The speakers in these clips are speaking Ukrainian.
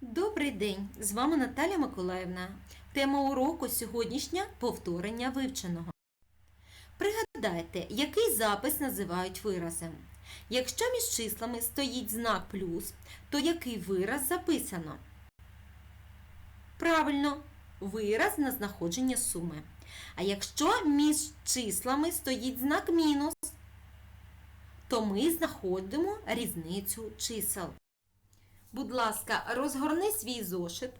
Добрий день! З вами Наталя Миколаївна. Тема уроку сьогоднішня повторення вивченого. Пригадайте, який запис називають виразом. Якщо між числами стоїть знак плюс, то який вираз записано? Правильно, вираз на знаходження суми. А якщо між числами стоїть знак мінус, то ми знаходимо різницю чисел. Будь ласка, розгорни свій зошит,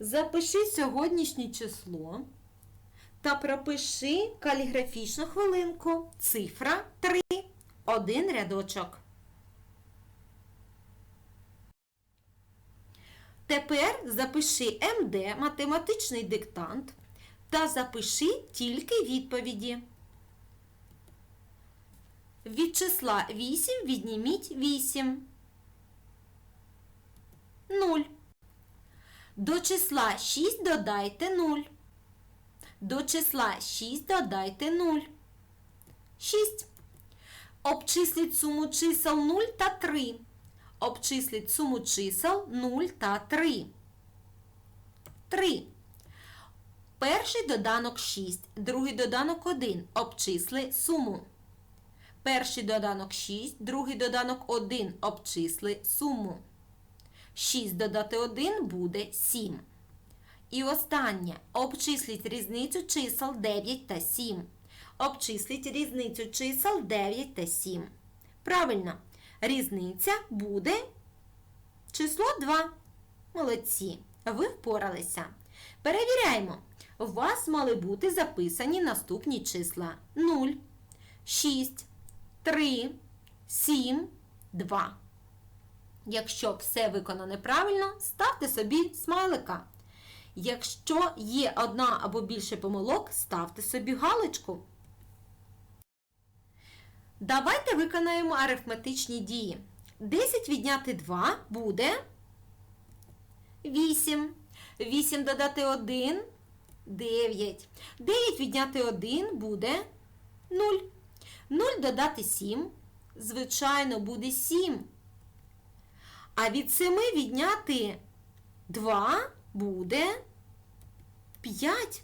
запиши сьогоднішнє число та пропиши каліграфічну хвилинку. Цифра 3, один рядочок. Тепер запиши МД математичний диктант та запиши тільки відповіді. Від числа 8 відніміть 8. 0. До числа 6 додайте 0. До числа 6 додайте 0. 6. Обчисліть суму чисел 0 та 3. Обчисліть суму чисел 0 та 3. 3. Перший доданок 6, другий доданок 1. Обчисли суму. Перший доданок 6, другий доданок 1. Обчисли суму. 6 додати 1 буде 7. І останнє. Обчисліть різницю чисел 9 та 7. Обчисліть різницю чисел 9 та 7. Правильно. Різниця буде число 2. Молодці. Ви впоралися. Перевіряємо. У вас мали бути записані наступні числа 0, 6, 3, 7, 2. Якщо все виконане правильно, ставте собі смайлика. Якщо є одна або більше помилок, ставте собі галочку. Давайте виконаємо арифметичні дії. 10 відняти 2 буде 8. 8 додати 1 9. 9 відняти 1 буде 0. 0 додати 7. Звичайно, буде 7. А від 7 відняти 2 буде 5.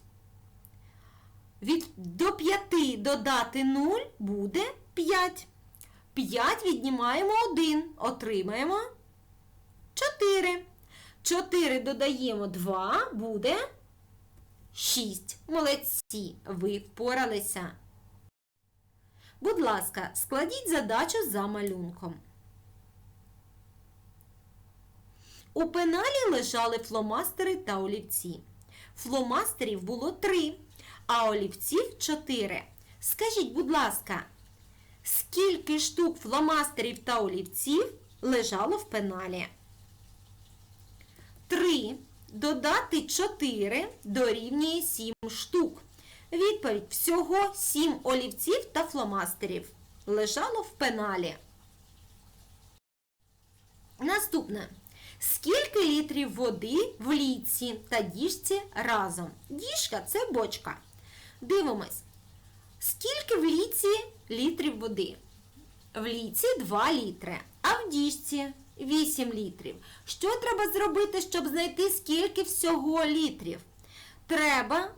Від до 5 додати 0 буде 5. 5 віднімаємо 1, отримаємо 4. 4 додаємо 2, буде 6. Молодці, ви впоралися. Будь ласка, складіть задачу за малюнком. У пеналі лежали фломастери та олівці. Фломастерів було три, а олівців чотири. Скажіть, будь ласка, скільки штук фломастерів та олівців лежало в пеналі? Три. Додати 4 дорівнює 7 штук. Відповідь всього 7 олівців та фломастерів лежало в пеналі. Наступне. Скільки літрів води в ліці та діжці разом? Діжка це бочка. Дивимось. Скільки в ліці літрів води? В ліці 2 літри, а в діжці 8 літрів. Що треба зробити, щоб знайти скільки всього літрів? Треба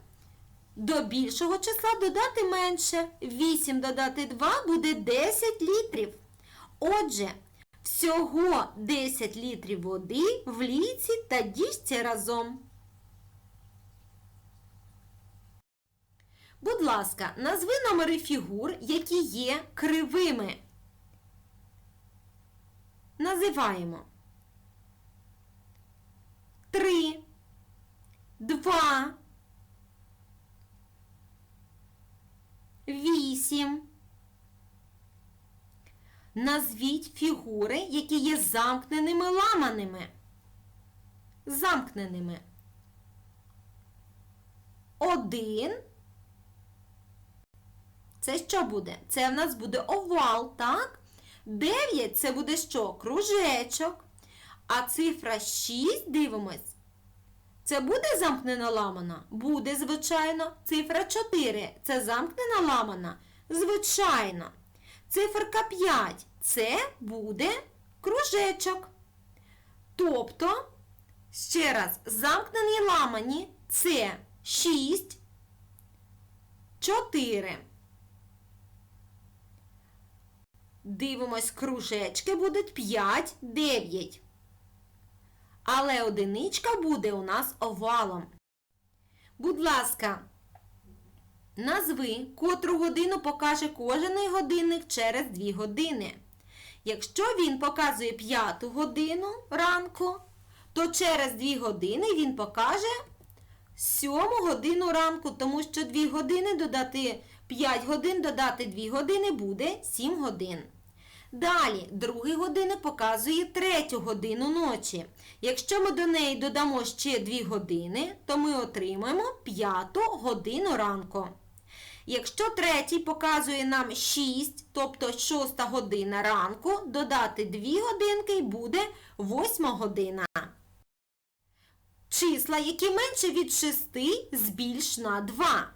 до більшого числа додати менше. 8 додати 2 буде 10 літрів. Отже, Всього 10 літрів води в ліці та діжці разом. Будь ласка, назви номери фігур, які є кривими. Називаємо 3, 2, 8. Назвіть фігури, які є замкненими ламаними. Замкненими. Один. Це що буде? Це в нас буде овал, так? Дев'ять це буде що? Кружечок. А цифра 6, дивимось. Це буде замкнена ламана? Буде, звичайно. Цифра 4 це замкнена ламана? Звичайно. Циферка 5 це буде кружечок. Тобто Ще раз, замкнені ламані це 6, 4. Дивимось, кружечки будуть 5, 9. Але одиничка буде у нас овалом. Будь ласка, назви, котру годину покаже кожен годинник через 2 години. Якщо він показує 5 годину ранку, то через 2 години він покаже 7 годину ранку, тому що 2 години додати 5 годин, додати 2 години буде 7 годин. Далі, другий годинник показує третю годину ночі. Якщо ми до неї додамо ще 2 години, то ми отримаємо п'яту годину ранку. Якщо третій показує нам 6, тобто 6 година ранку, додати 2 годинки і буде 8 година. Числа, які менше від 6, збільш на 2.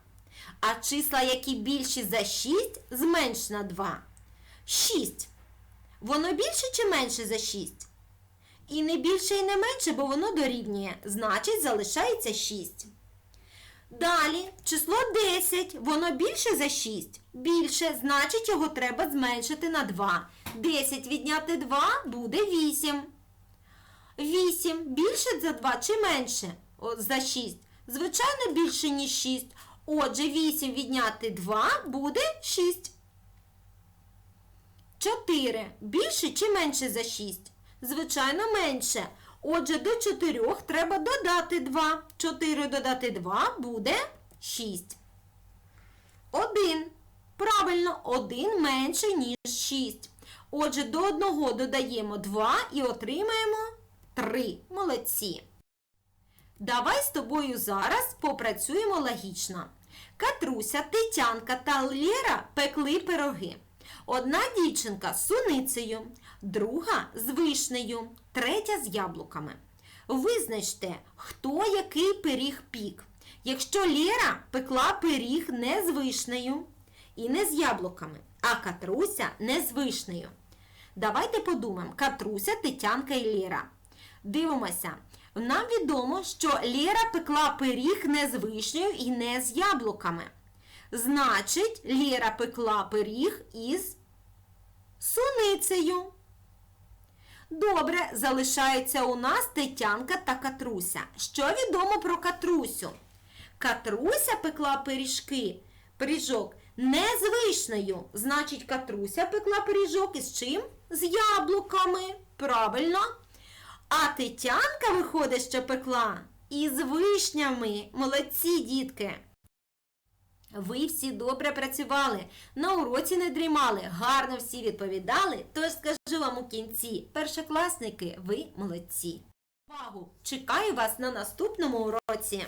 А числа, які більші за 6, зменш на 2. 6. Воно більше чи менше за 6? І не більше, і не менше, бо воно дорівнює. Значить, залишається 6. Далі, число 10, воно більше за 6. Більше, значить, його треба зменшити на 2. 10 відняти 2 буде 8. 8 більше за 2 чи менше О, за 6? Звичайно, більше, ніж 6. Отже, 8 відняти 2 буде 6. 4 більше чи менше за 6? Звичайно, менше. Отже, до 4 треба додати 2. 4 додати 2 буде 6. 1. Правильно, 1 менше, ніж 6. Отже, до 1 додаємо 2 і отримаємо 3. Молодці. Давай з тобою зараз попрацюємо логічно. Катруся, Тетянка та Лєра пекли пироги. Одна дівчинка з суницею, друга з вишнею, третя з яблуками. Визначте, хто який пиріг пік. Якщо Лєра пекла пиріг не з вишнею і не з яблуками, а Катруся не з вишнею. Давайте подумаємо, Катруся, Тетянка і Лєра. Дивимося. Нам відомо, що Лєра пекла пиріг не з вишнею і не з яблуками. Значить, Лєра пекла пиріг із суницею. Добре, залишається у нас Тетянка та Катруся. Що відомо про Катрусю? Катруся пекла пиріжки, пиріжок не з вишнею. Значить, Катруся пекла пиріжок із чим? З яблуками. Правильно. А Тетянка, виходить, що пекла із вишнями. Молодці, дітки. Ви всі добре працювали, на уроці не дрімали, гарно всі відповідали. Тож скажу вам у кінці, першокласники, ви молодці. Увагу! Чекаю вас на наступному уроці.